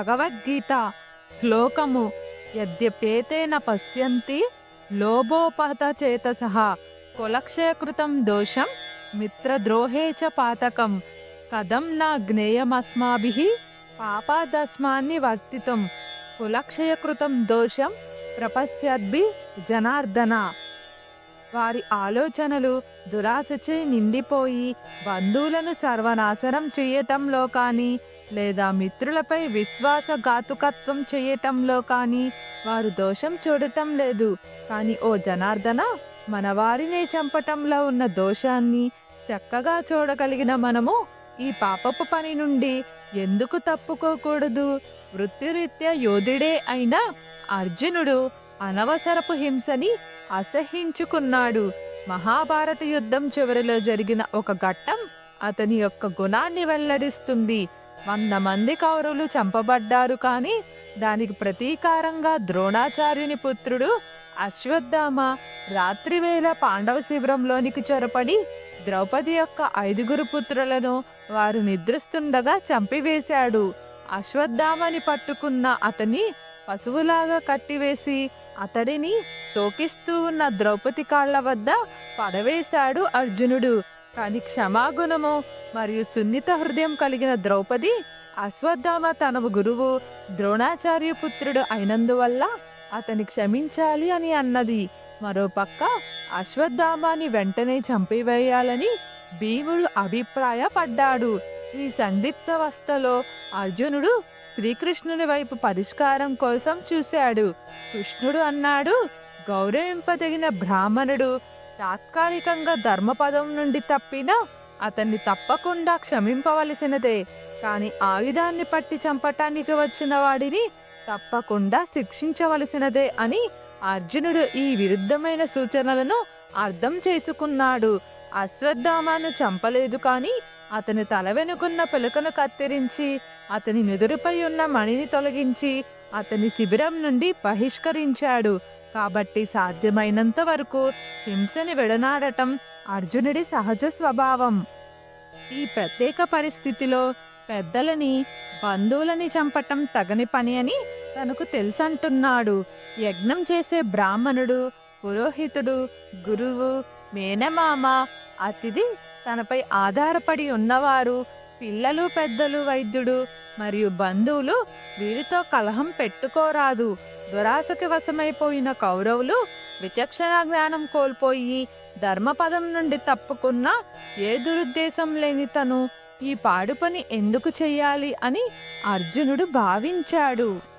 భగవద్గీత శ్లోకము యద్యపేతేన పశ్యంతి లోభోపహత చేతసః కులక్షయకృతం దోషం మిత్రద్రోహే చ పాతకం కథం నా జ్ఞేయమస్మాభి పాపాదస్మాన్ని వర్తితం కులక్షయకృతం దోషం ప్రపశ్యద్భి జనార్దన వారి ఆలోచనలు దురాశచే నిండిపోయి బంధువులను సర్వనాశనం చేయటంలో కానీ లేదా మిత్రులపై విశ్వాసఘాతుకత్వం చేయటంలో కానీ వారు దోషం చూడటం లేదు. కానీ ఓ జనార్దన మన వారినే చంపటంలో ఉన్న దోషాన్ని చక్కగా చూడగలిగిన మనము ఈ పాపపు పని నుండి ఎందుకు తప్పుకోకూడదు? వృత్తిరీత్యా యోధుడే అయినా అర్జునుడు అనవసరపు హింసని అసహించుకున్నాడు. మహాభారత యుద్ధం చివరిలో జరిగిన ఒక ఘట్టం అతని యొక్క గుణాన్ని వెల్లడిస్తుంది. వంద మంది కౌరవులు చంపబడ్డారు కానీ దానికి ప్రతీకారంగా ద్రోణాచార్యుని పుత్రుడు అశ్వత్థామ రాత్రివేళ పాండవ శిబిరంలోనికి చొరపడి ద్రౌపది యొక్క ఐదుగురు పుత్రులను వారు నిద్రిస్తుండగా చంపివేశాడు. అశ్వత్థామని పట్టుకున్న అతని పశువులాగా కట్టివేసి అతడిని శోకిస్తూ ఉన్న ద్రౌపది కాళ్ళ వద్ద పడవేశాడు అర్జునుడు. కాని క్షమాగుణము మరియు సున్నిత హృదయం కలిగిన ద్రౌపది అశ్వత్థామ తన గురువు ద్రోణాచార్య పుత్రుడు అయినందువల్ల అతని క్షమించాలి అని అన్నది. మరోపక్క అశ్వత్థామాని వెంటనే చంపివేయాలని భీముడు అభిప్రాయపడ్డాడు. ఈ సందిగ్ధవస్థలో అర్జునుడు శ్రీకృష్ణుని వైపు పరిష్కారం కోసం చూశాడు. కృష్ణుడు అన్నాడు గౌరవింపదగిన బ్రాహ్మణుడు తాత్కాలికంగా ధర్మపదం నుండి తప్పినా అతన్ని తప్పకుండా క్షమింపవలసినదే. కాని ఆయుధాన్ని పట్టి చంపటానికి వచ్చిన వాడిని తప్పకుండా శిక్షించవలసినదే అని అర్జునుడు ఈ విరుద్ధమైన సూచనలను అర్థం చేసుకున్నాడు. అశ్వత్థామాను చంపలేదు కానీ అతని తల వెనుకున్న పిలకను కత్తిరించి అతని నుదురుపై ఉన్న మణిని తొలగించి అతని శిబిరం నుండి బహిష్కరించాడు. కాబట్టి సాధ్యమైనంత వరకు హింసని విడనాడటం అర్జునుడి సహజ స్వభావం. ఈ ప్రత్యేక పరిస్థితిలో పెద్దలని బంధువులని చంపటం తగని పని అని తనకు తెలుసంటున్నాడు. యజ్ఞం చేసే బ్రాహ్మణుడు పురోహితుడు గురువు మేనమామ అతిథి తనపై ఆధారపడి ఉన్నవారు పిల్లలు పెద్దలు వైద్యుడు మరియు బంధువులు వీరితో కలహం పెట్టుకోరాదు. దురాశకి వశమైపోయిన కౌరవులు విచక్షణ జ్ఞానం కోల్పోయి ధర్మపదం నుండి తప్పుకున్న ఏ దురుద్దేశం లేని తను ఈ పాడు పని ఎందుకు చెయ్యాలి అని అర్జునుడు భావించాడు.